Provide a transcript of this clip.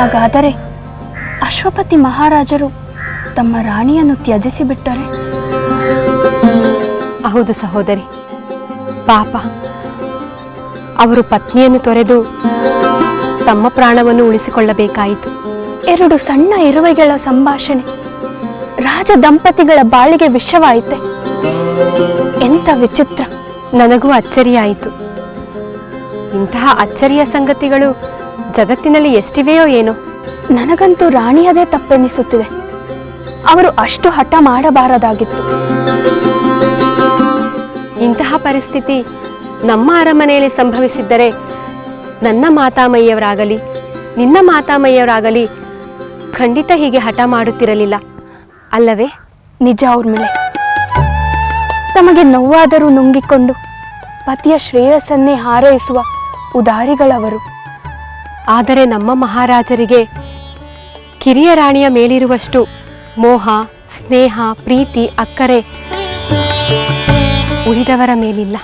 ಹಾಗಾದರೆ ಅಶ್ವಪತಿ ಮಹಾರಾಜರು ತಮ್ಮ ರಾಣಿಯನ್ನು ತ್ಯಜಿಸಿ ಬಿಟ್ಟರೆ ಹೌದು ಸಹೋದರಿ. ಪಾಪ ಅವರು ಪತ್ನಿಯನ್ನು ತೊರೆದು ತಮ್ಮ ಪ್ರಾಣವನ್ನು ಉಳಿಸಿಕೊಳ್ಳಬೇಕಾಯಿತು. ಎರಡು ಸಣ್ಣ ಇರುವೆಗಳ ಸಂಭಾಷಣೆ ರಾಜ ದಂಪತಿಗಳ ಬಾಳಿಗೆ ವಿಷವಾಯಿತೆ. ಎಂಥ ವಿಚಿತ್ರ. ನನಗೂ ಅಚ್ಚರಿಯಾಯಿತು. ಇಂತಹ ಅಚ್ಚರಿಯ ಸಂಗತಿಗಳು ಜಗತ್ತಿನಲ್ಲಿ ಎಷ್ಟಿವೆಯೋ ಏನೋ. ನನಗಂತೂ ರಾಣಿಯದೇ ತಪ್ಪೆನಿಸುತ್ತಿದೆ. ಅವರು ಅಷ್ಟು ಹಠ ಮಾಡಬಾರದಾಗಿತ್ತು. ಇಂತಹ ಪರಿಸ್ಥಿತಿ ನಮ್ಮ ಅರಮನೆಯಲ್ಲಿ ಸಂಭವಿಸಿದ್ದರೆ ನನ್ನ ಮಾತಾಮಯ್ಯವರಾಗಲಿ ನಿನ್ನ ಮಾತಾಮಯ್ಯವರಾಗಲಿ ಖಂಡಿತ ಹೀಗೆ ಹಠ ಮಾಡುತ್ತಿರಲಿಲ್ಲ. ಅಲ್ಲವೇ? ನಿಜ ಊರ್ಮಿಳೆ. ತಮಗೆ ನೋವಾದರೂ ನುಂಗಿಕೊಂಡು ಪತಿಯ ಶ್ರೇಯಸ್ಸನ್ನೇ ಹಾರೈಸುವ ಉದಾರಿಗಳವರು. ಆದರೆ ನಮ್ಮ ಮಹಾರಾಜರಿಗೆ ಕಿರಿಯ ರಾಣಿಯ ಮೇಲಿರುವಷ್ಟು ಮೋಹ ಸ್ನೇಹ ಪ್ರೀತಿ ಅಕ್ಕರೆ ಉಳಿದವರ ಮೇಲಿಲ್ಲ.